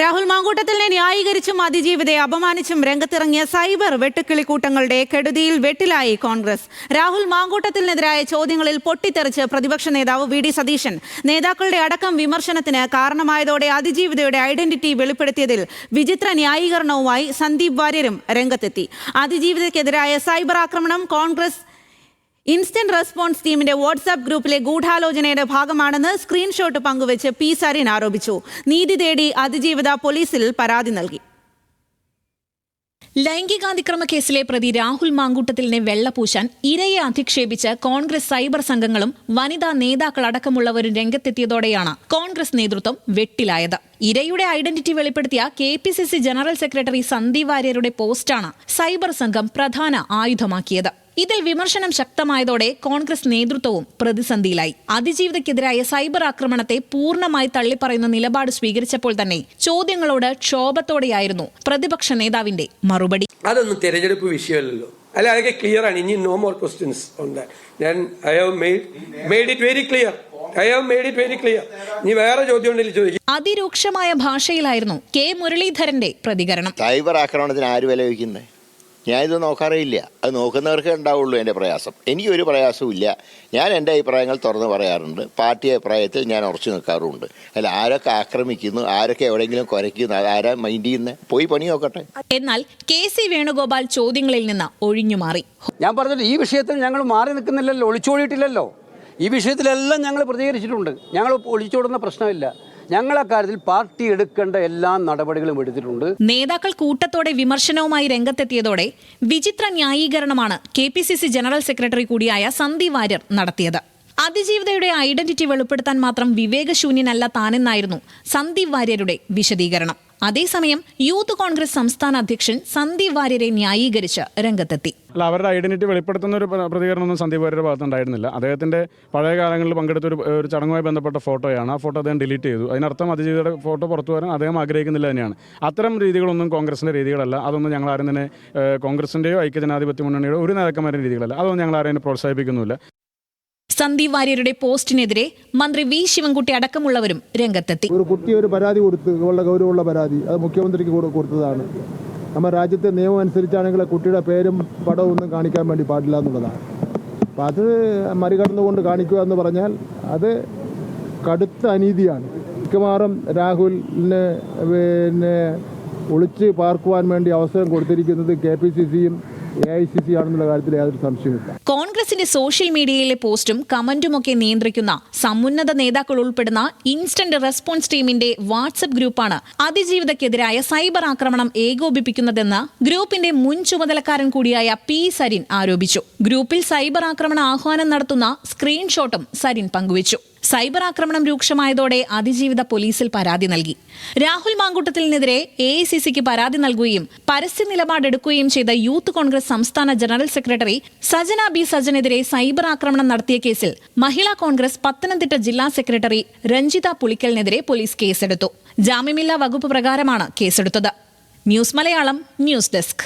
രാഹുൽ മാങ്കൂട്ടത്തിനെ ന്യായീകരിച്ചും അതിജീവിതയെ അപമാനിച്ചും രംഗത്തിറങ്ങിയ സൈബർ വെട്ടുക്കിളിക്കൂട്ടങ്ങളുടെ കെടുതിയിൽ വെട്ടിലായി കോൺഗ്രസ്. രാഹുൽ മാങ്കൂട്ടത്തിനെതിരായ ചോദ്യങ്ങളിൽ പൊട്ടിത്തെറിച്ച് പ്രതിപക്ഷ നേതാവ് വി ഡി സതീശൻ നേതാക്കളുടെ അടക്കം വിമർശനത്തിന് കാരണമായതോടെ അതിജീവിതയുടെ ഐഡന്റിറ്റി വെളിപ്പെടുത്തിയതിൽ വിചിത്ര ന്യായീകരണവുമായി സന്ദീപ് വാര്യരും രംഗത്തെത്തി. അതിജീവിതയ്ക്കെതിരായ സൈബർ ആക്രമണം കോൺഗ്രസ് ഇൻസ്റ്റന്റ് റെസ്പോൺസ് ടീമിന്റെ വാട്സാപ്പ് ഗ്രൂപ്പിലെ ഗൂഢാലോചനയുടെ ഭാഗമാണെന്ന് സ്ക്രീൻഷോട്ട് പങ്കുവച്ച് പി സരിൻ ആരോപിച്ചു. നീതി തേടി അതിജീവിത പോലീസിൽ പരാതി നൽകി. ലൈംഗികാതിക്രമ കേസിലെ പ്രതി രാഹുൽ മാങ്കൂട്ടത്തിലിനെ വെള്ളപൂശാൻ ഇരയെ അധിക്ഷേപിച്ച് കോൺഗ്രസ് സൈബർ സംഘങ്ങളും വനിതാ നേതാക്കളടക്കമുള്ളവരും രംഗത്തെത്തിയതോടെയാണ് കോൺഗ്രസ് നേതൃത്വം വെട്ടിലായത്. ഇരയുടെ ഐഡന്റിറ്റി വെളിപ്പെടുത്തിയ K P C C general secretary Sandeep വാര്യരുടെ പോസ്റ്റാണ് സൈബർ സംഘം പ്രധാന ആയുധമാക്കിയത്. ഇതിൽ വിമർശനം ശക്തമായതോടെ കോൺഗ്രസ് നേതൃത്വവും പ്രതിസന്ധിയിലായി. അതിജീവിതക്കെതിരായ സൈബർ ആക്രമണത്തെ പൂർണമായി തള്ളിപ്പറയുന്ന നിലപാട് സ്വീകരിച്ചപ്പോൾ തന്നെ ചോദ്യങ്ങളോട് ക്ഷോഭത്തോടെയായിരുന്നു പ്രതിപക്ഷ നേതാവിന്റെ മറുപടി. അതൊന്നും തെരഞ്ഞെടുപ്പ് വിഷയമല്ലല്ലോ. അല്ല അതൊക്കെ ക്ലിയർ ആണ്. ഇനി നോ മോർ ക്വസ്റ്റ്യൻസ് ഉണ്ട് ദാറ്റ് ഞാൻ I have made made it very clear I have made it very clear ഇനി വേറെ ചോദ്യം ഉണ്ടെങ്കിൽ ചോദിക്കും. അതിരൂക്ഷമായ ഭാഷയിലായിരുന്നു കെ മുരളീധരന്റെ പ്രതികരണം. സൈബർ ആക്രമണത്തിന് ആര് വില വയ്ക്കുന്നത് ഞാൻ ഇത് നോക്കാറേയില്ല. അത് നോക്കുന്നവർക്ക് ഉണ്ടാവുള്ളൂ എന്റെ പ്രയാസം. എനിക്കൊരു പ്രയാസവും ഇല്ല. ഞാൻ എന്റെ അഭിപ്രായങ്ങൾ തുറന്ന് പറയാറുണ്ട്. പാർട്ടി അഭിപ്രായത്തിൽ ഞാൻ ഉറച്ചു നിൽക്കാറുമുണ്ട്. അല്ല ആരൊക്കെ ആക്രമിക്കുന്നു ആരൊക്കെ എവിടെയെങ്കിലും കുരയ്ക്കുന്നു ആരാ മൈൻഡ് ചെയ്യുന്നത് പോയി പണി നോക്കട്ടെ. എന്നാൽ കെ സി വേണുഗോപാൽ ചോദ്യങ്ങളിൽ നിന്ന് ഒഴിഞ്ഞു മാറി. ഞാൻ പറഞ്ഞിട്ട് ഈ വിഷയത്തിൽ ഞങ്ങൾ മാറി നിൽക്കുന്നില്ലല്ലോ ഒളിച്ചോടിയിട്ടില്ലല്ലോ. ഈ വിഷയത്തിലെല്ലാം ഞങ്ങൾ പ്രതികരിച്ചിട്ടുണ്ട്. ഞങ്ങൾ ഒളിച്ചോടുന്ന പ്രശ്നമില്ല. ഞങ്ങൾ അക്കാര്യത്തിൽ പാർട്ടി എടുക്കേണ്ട എല്ലാ നടപടികളും എടുത്തിട്ടുണ്ട്. നേതാക്കൾ കൂട്ടത്തോടെ വിമർശനവുമായി രംഗത്തെത്തിയതോടെ വിചിത്ര ന്യായീകരണമാണ് കെ ജനറൽ സെക്രട്ടറി കൂടിയായ സന്ദീപ് വാര്യർ നടത്തിയത്. അതിജീവിതയുടെ ഐഡന്റിറ്റി വെളിപ്പെടുത്താൻ മാത്രം വിവേകശൂന്യനല്ല താനെന്നായിരുന്നു സന്ദീപ് വാര്യരുടെ വിശദീകരണം. അതേസമയം യൂത്ത് കോൺഗ്രസ് സംസ്ഥാന അധ്യക്ഷൻ സന്ദീപ് വാര്യരെ ന്യായീകരിച്ച് രംഗത്തെത്തി. അല്ല അവരുടെ ഐഡന്റിറ്റി വെളിപ്പെടുത്തുന്ന ഒരു പ്ര- പ്രതികരണമൊന്നും സന്ദീപ് വാര്യരുടെ ഭാഗത്തുണ്ടായിരുന്നില്ല. അദ്ദേഹത്തിന്റെ പഴയ കാലങ്ങളിൽ പങ്കെടുത്ത ഒരു ഒരു ചടങ്ങുമായി ബന്ധപ്പെട്ട ഫോട്ടോയാണ്. ആ ഫോട്ടോ അദ്ദേഹം ഡിലീറ്റ് ചെയ്തു. അതിനർത്ഥം അതിജീവിതയുടെ ഫോട്ടോ പുറത്തു വരാൻ അദ്ദേഹം ആഗ്രഹിക്കുന്നില്ല തന്നെയാണ്. അത്തരം രീതികളൊന്നും കോൺഗ്രസിന്റെ രീതികളല്ല. അതൊന്നും ഞങ്ങൾ ആരും തന്നെ കോൺഗ്രസിന്റെയോ ഐക്യജനാധിപത്യ മുന്നണിയുടെ ഒരു നേതാക്കന്മാരുടെ രീതികളല്ല. അതൊന്നും ഞങ്ങൾ ആരും പ്രോത്സാഹിപ്പിക്കുന്നില്ല സന്ദീപ് വാര്യരുടെ പോസ്റ്റിനെതിരെ മന്ത്രി വി ശിവൻകുട്ടി അടക്കമുള്ളവരും രംഗത്തെത്തി. ഒരു കുട്ടി ഒരു പരാതി കൊടുത്ത് ഗൗരവമുള്ള പരാതി അത് മുഖ്യമന്ത്രിക്ക് കൂടെ കൊടുത്തതാണ്. നമ്മുടെ രാജ്യത്തെ നിയമം അനുസരിച്ചാണെങ്കിൽ കുട്ടിയുടെ പേരും പടവും ഒന്നും കാണിക്കാൻ വേണ്ടി പാടില്ല എന്നുള്ളതാണ്. അപ്പം അത് മറികടന്നുകൊണ്ട് കാണിക്കുക എന്ന് പറഞ്ഞാൽ അത് കടുത്ത അനീതിയാണ്. മിക്കവാറും രാഹുലിന് പിന്നെ ഒളിച്ച് പാർക്കുവാൻ വേണ്ടി അവസരം കൊടുത്തിരിക്കുന്നത് കെ പി സി സിയും കാര്യത്തിൽ യാതൊരു കോൺഗ്രസിന്റെ സോഷ്യൽ മീഡിയയിലെ പോസ്റ്റും കമന്റുമൊക്കെ നിയന്ത്രിക്കുന്ന സമുന്നത നേതാക്കൾ ഉൾപ്പെടുന്ന ഇൻസ്റ്റന്റ് റെസ്പോൺസ് ടീമിന്റെ വാട്സപ്പ് ഗ്രൂപ്പാണ് അതിജീവിതക്കെതിരായ സൈബർ ആക്രമണം ഏകോപിപ്പിക്കുന്നതെന്ന് ഗ്രൂപ്പിന്റെ മുൻ ചുമതലക്കാരൻ കൂടിയായ പി സരിൻ ആരോപിച്ചു. ഗ്രൂപ്പിൽ സൈബർ ആക്രമണ ആഹ്വാനം നടത്തുന്ന സ്ക്രീൻഷോട്ടും സരിൻ പങ്കുവച്ചു. സൈബർ ആക്രമണം രൂക്ഷമായതോടെ അതിജീവിത പോലീസിൽ പരാതി നൽകി. രാഹുൽ മാങ്കൂട്ടത്തിനെതിരെ എ ഐ സി സിക്ക് പരാതി നൽകുകയും പരസ്യ നിലപാടെടുക്കുകയും ചെയ്ത യൂത്ത് കോൺഗ്രസ് സംസ്ഥാന ജനറൽ സെക്രട്ടറി സജന ബി സജനെതിരെ സൈബർ ആക്രമണം നടത്തിയ കേസിൽ മഹിളാ കോൺഗ്രസ് പത്തനംതിട്ട ജില്ലാ സെക്രട്ടറി രഞ്ജിത പുളിക്കലിനെതിരെ പോലീസ് കേസെടുത്തു. ജാമ്യമില്ലാ വകുപ്പ് പ്രകാരമാണ് കേസെടുത്തത്. News Malayalam news desk.